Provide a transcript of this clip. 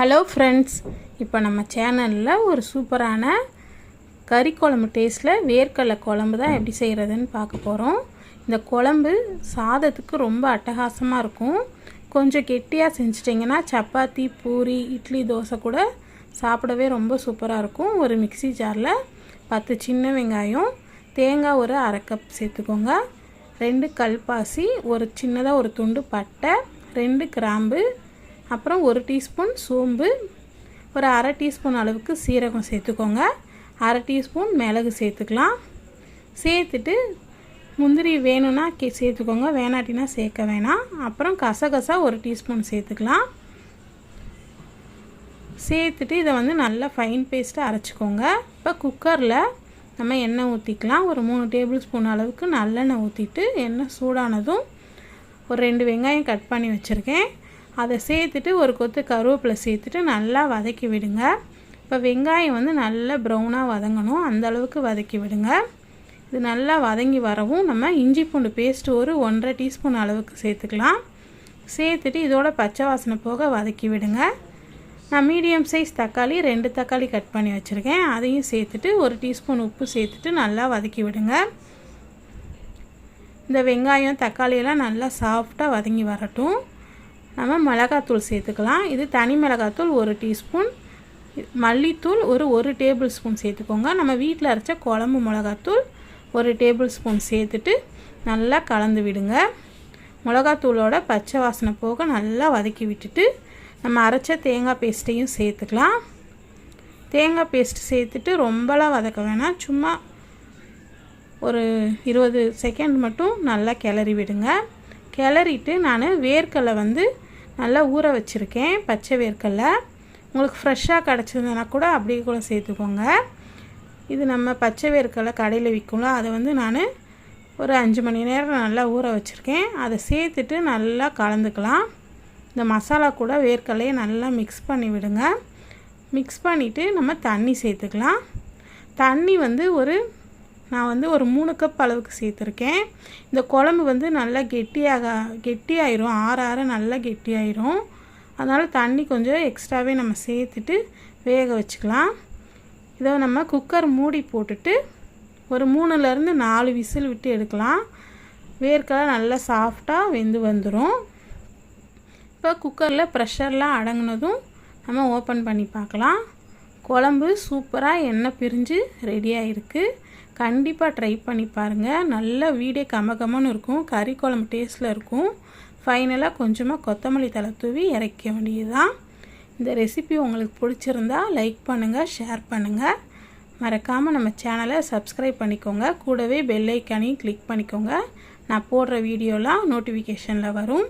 Hello friends இப்போ நம்ம சேனலில் ஒரு சூப்பரான கறி குழம்பு டேஸ்ட்டில் வேர்க்கடலை குழம்பு தான் எப்படி செய்கிறதுன்னு பார்க்க போகிறோம் இந்த குழம்பு சாதத்துக்கு ரொம்ப அட்டகாசமாக இருக்கும். கொஞ்சம் கெட்டியாக செஞ்சிட்டிங்கன்னா சப்பாத்தி பூரி இட்லி தோசை கூட சாப்பிடவே ரொம்ப சூப்பராக இருக்கும். ஒரு மிக்ஸி ஜாரில் பத்து சின்ன வெங்காயம் தேங்காய் ஒரு அரை கப் சேர்த்துக்கோங்க. ரெண்டு கல்பாசி ஒரு சின்னதாக ஒரு துண்டு பட்டை ரெண்டு கிராம்பு அப்புறம் ஒரு டீஸ்பூன் சோம்பு ஒரு அரை டீஸ்பூன் அளவுக்கு சீரகம் சேர்த்துக்கோங்க. அரை டீஸ்பூன் மிளகு சேர்த்துக்கலாம். சேர்த்துட்டு முந்திரி வேணும்னா கே சேர்த்துக்கோங்க. வேணாட்டினா சேர்க்க வேணாம். அப்புறம் கசகசா ஒரு டீஸ்பூன் சேர்த்துக்கலாம். சேர்த்துட்டு இதை வந்து நல்லா ஃபைன் பேஸ்ட்டாக அரைச்சிக்கோங்க. இப்போ குக்கரில் நம்ம எண்ணெய் ஊற்றிக்கலாம் ஒரு மூணு டேபிள் ஸ்பூன் அளவுக்கு நல்லெண்ணெய் ஊற்றிட்டு எண்ணெய் சூடானதும் ஒரு ரெண்டு வெங்காயம் கட் பண்ணி வச்சுருக்கேன். அதை சேர்த்துட்டு ஒரு கொத்து கருவேப்பிலை சேர்த்துட்டு நல்லா வதக்கி விடுங்க. இப்போ வெங்காயம் வந்து நல்லா ப்ரௌனாக வதங்கணும். அந்த அளவுக்கு வதக்கி விடுங்க. இது நல்லா வதங்கி வரவும் நம்ம இஞ்சி பூண்டு பேஸ்ட்டு ஒரு ஒன்றரை டீஸ்பூன் அளவுக்கு சேர்த்துக்கலாம். சேர்த்துட்டு இதோட பச்சை வாசனை போக வதக்கி விடுங்க. நான் மீடியம் சைஸ் தக்காளி ரெண்டு தக்காளி கட் பண்ணி வச்சுருக்கேன். அதையும் சேர்த்துட்டு ஒரு டீஸ்பூன் உப்பு சேர்த்துட்டு நல்லா வதக்கி விடுங்க. இந்த வெங்காயம் தக்காளியெல்லாம் நல்லா சாஃப்டாக வதங்கி வரட்டும். நம்ம மிளகாத்தூள் சேர்த்துக்கலாம். இது தனி மிளகாத்தூள் ஒரு டீஸ்பூன். மல்லித்தூள் ஒரு ஒரு டேபிள் ஸ்பூன் சேர்த்துக்கோங்க. நம்ம வீட்டில் அரைச்ச குழம்பு மிளகாத்தூள் ஒரு டேபிள் ஸ்பூன் சேர்த்துட்டு நல்லா கலந்து விடுங்க. மிளகாத்தூளோட பச்சை வாசனை போக நல்லா வதக்கி விட்டுட்டு நம்ம அரைச்ச தேங்காய் பேஸ்ட்டையும் சேர்த்துக்கலாம். தேங்காய் பேஸ்ட் சேர்த்துட்டு ரொம்பலாம் வதக்க வேணாம். சும்மா ஒரு இருபது செகண்ட் மட்டும் நல்லா கிளறி விடுங்க. கிளறிட்டு நான் வேர்க்கடலை வந்து நல்லா ஊற வச்சுருக்கேன் பச்சை வேர்க்கடலை. உங்களுக்கு ஃப்ரெஷ்ஷாக கிடச்சிருந்தனா கூட அப்படியே கூட சேர்த்துக்கோங்க. இது நம்ம பச்சை வேர்க்கடலை கடையில் விற்கும்ல அதை வந்து நான் ஒரு அஞ்சு மணி நேரம் நல்லா ஊற வச்சுருக்கேன். அதை சேர்த்துட்டு நல்லா கலந்துக்கலாம். இந்த மசாலா கூட வேர்க்கடலையை நல்லா மிக்ஸ் பண்ணி விடுங்க. மிக்ஸ் பண்ணிவிட்டு நம்ம தண்ணி சேர்த்துக்கலாம். தண்ணி வந்து ஒரு நான் வந்து ஒரு மூணு கப் அளவுக்கு சேர்த்துருக்கேன். இந்த குழம்பு வந்து நல்லா கெட்டியாக கெட்டியாயிரும். ஆற ஆற நல்லா கெட்டியாயிரும். அதனால் தண்ணி கொஞ்சம் எக்ஸ்ட்ராவே நம்ம சேர்த்துட்டு வேக வச்சுக்கலாம். இதை நம்ம குக்கர் மூடி போட்டுட்டு ஒரு மூணுலேருந்து நாலு விசில் விட்டு எடுக்கலாம். வேர்க்கடலை நல்லா சாஃப்டாக வெந்து வந்துடும் இப்போ குக்கரில் ப்ரெஷர்லாம் அடங்கினதும் நம்ம ஓப்பன் பண்ணி பார்க்கலாம். குழம்பு சூப்பராக எண்ணெய் பிரிஞ்சு ரெடியாக இருக்குது கண்டிப்பாக ட்ரை பண்ணி பாருங்கள் நல்ல வீடே கமகமன்னு இருக்கும். கறி குழம்பு டேஸ்ட்டில் இருக்கும். ஃபைனலாக கொஞ்சமாக கொத்தமல்லி தலை தூவி இறக்க வேண்டியதுதான். இந்த ரெசிபி உங்களுக்கு பிடிச்சிருந்தா லைக் பண்ணுங்கள் ஷேர் பண்ணுங்கள் மறக்காமல் நம்ம சேனலை சப்ஸ்கிரைப் பண்ணிக்கோங்க. கூடவே பெல் ஐக்கானையும் கிளிக் பண்ணிக்கோங்க. நான் போடுற வீடியோலாம் நோட்டிஃபிகேஷனில் வரும்.